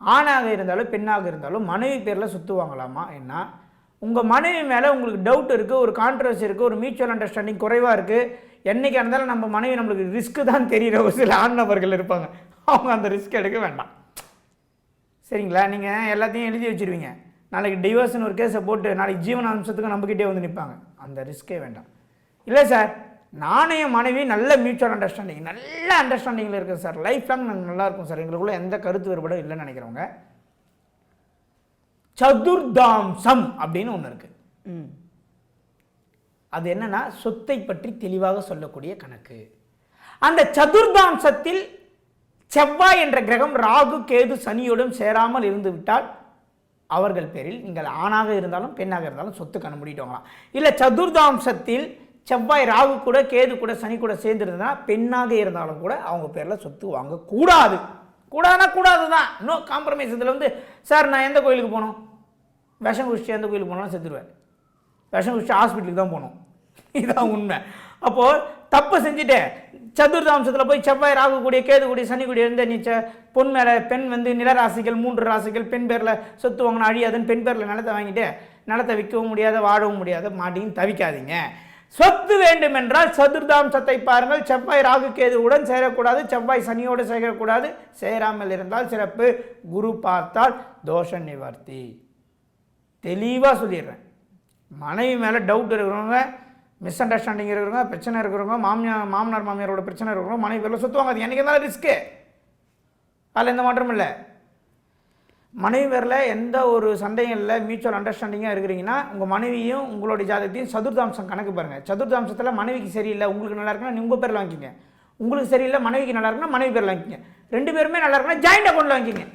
ஆணாக இருந்தாலும் பெண்ணாக இருந்தாலும் மனைவி பேரில் சொத்து வாங்கலாமா என்ன? உங்கள் மனைவி மேலே உங்களுக்கு டவுட் இருக்குது ஒரு கான்ட்ரவர்சி இருக்குது ஒரு மியூச்சுவல் அண்டர்ஸ்டாண்டிங் குறைவாக இருக்குது என்றைக்காக இருந்தாலும் நம்ம மனைவி நம்மளுக்கு ரிஸ்க்கு தான் தெரிகிற ஒரு சில ஆண் நபர்கள் இருப்பாங்க. அவங்க அந்த ரிஸ்க் எடுக்க வேண்டாம். சரிங்களா? நீங்கள் எல்லாத்தையும் எழுதி வச்சிருவீங்க. நாளைக்கு டிவோர்ஸ்னு ஒரு கேஸை போட்டு நாளைக்கு ஜீவன அம்சத்துக்கு நம்மக்கிட்டே வந்து நிற்பாங்க அந்த ரிஸ்க்கே வேண்டாம். இல்லை சார் என் மனைவி நல்ல மியூச்சுவல் அண்டர்ஸ்டாண்டிங் நல்ல அண்டர்ஸ்டாண்டிங்கில் இருக்கேன் சார். லைஃப் லாங் நாங்கள் நல்லா இருக்கும் சார். எங்களுக்குள்ள எந்த கருத்து வேறுபாடும் இல்லைன்னு நினைக்கிறவங்க. சதுர்தாம்சம் அப்படின்னு ஒன்று இருக்குது ம். அது என்னன்னா சொத்தை பற்றி தெளிவாக சொல்லக்கூடிய கணக்கு. அந்த சதுர்தாம்சத்தில் செவ்வாய் என்ற கிரகம் ராகு கேது சனியோடும் சேராமல் இருந்து விட்டால் அவர்கள் பேரில் நீங்கள் ஆணாக இருந்தாலும் பெண்ணாக இருந்தாலும் சொத்து கண்ண முடிட்டு வாங்கலாம் இல்லை சதுர்தாம்சத்தில் செவ்வாய் ராகு கூட கேது கூட சனி கூட சேர்ந்துருந்ததுன்னா பெண்ணாக இருந்தாலும் கூட அவங்க பேரில் சொத்து வாங்கக்கூடாது. கூடாதுன்னா கூடாது தான் நோ காம்ப்ரமைஸ் இதில் வந்து சார் நான் எந்த கோயிலுக்கு போகணும் விஷம் குடிச்சு எந்த கோயிலுக்கு போனாலும் செத்துருவேன். விஷம் குடிச்சு ஹாஸ்பிட்டலுக்கு தான் போகணும் இதுதான் உண்மை. அப்போது தப்பு செஞ்சுட்டேன். சதுர்தாம்சத்தில் போய் செவ்வாய் ராகு கூடிய கேது கூடிய சனி கூடிய இருந்த நீ பொன் மேலே பெண் வந்து நிலராசிகள் மூன்று ராசிகள் பெண் பேரில் சொத்து வாங்கினா அழியாதுன்னு பெண் பேரில் நிலத்தை வாங்கிட்டு நிலத்தை விற்கவும் முடியாத வாழவும் முடியாத மாட்டியும் தவிக்காதீங்க. சொத்து வேண்டுமென்றால் சதுர்தாம்சத்தை பாருங்கள். செவ்வாய் ராகு கேதுவுடன் சேரக்கூடாது. செவ்வாய் சனியோடு சேரக்கூடாது. சேராமல் இருந்தால் சிறப்பு. குரு பார்த்தால் தோஷ நிவர்த்தி. தெளிவாக சொல்லிடுறேன். மனைவி மேலே டவுட் இருக்கிறவங்க மிஸ் அண்டர்ஸ்டாண்டிங் இருக்கிறவங்க பிரச்சனை இருக்கிறவங்க மாமியார் மாமனார் மாமியாரோட பிரச்சனை இருக்கிறவங்க மனைவி பேரில் சுற்றுவாங்க அது என்றைக்கு இருந்தாலும் ரிஸ்க்கு அதில் எந்த மாற்றமும் இல்லை. மனைவி பேரில் எந்த ஒரு சண்டையும் இல்லை மியூச்சுவல் அண்டர்ஸ்டாண்டிங்காக இருக்கிறீங்கன்னா உங்கள் மனைவியும் உங்களுடைய ஜாதகத்தையும் சதுர்தாம்சம் கணக்கு பாருங்கள் சதுர்தாம்சத்தில் மனைவிக்கு சரியில்லை உங்களுக்கு நல்லா இருக்குன்னா உங்கள் பேரில் வாங்கிக்கிங்க. உங்களுக்கு சரியில்லை மனைவிக்கு நல்லா இருக்குன்னா மனைவி பேரில் வாங்கிக்கிங்க. ரெண்டு பேருமே நல்லா இருக்குன்னா ஜாயிண்ட் அக்கௌண்ட்டில் வாங்கிக்கிங்க.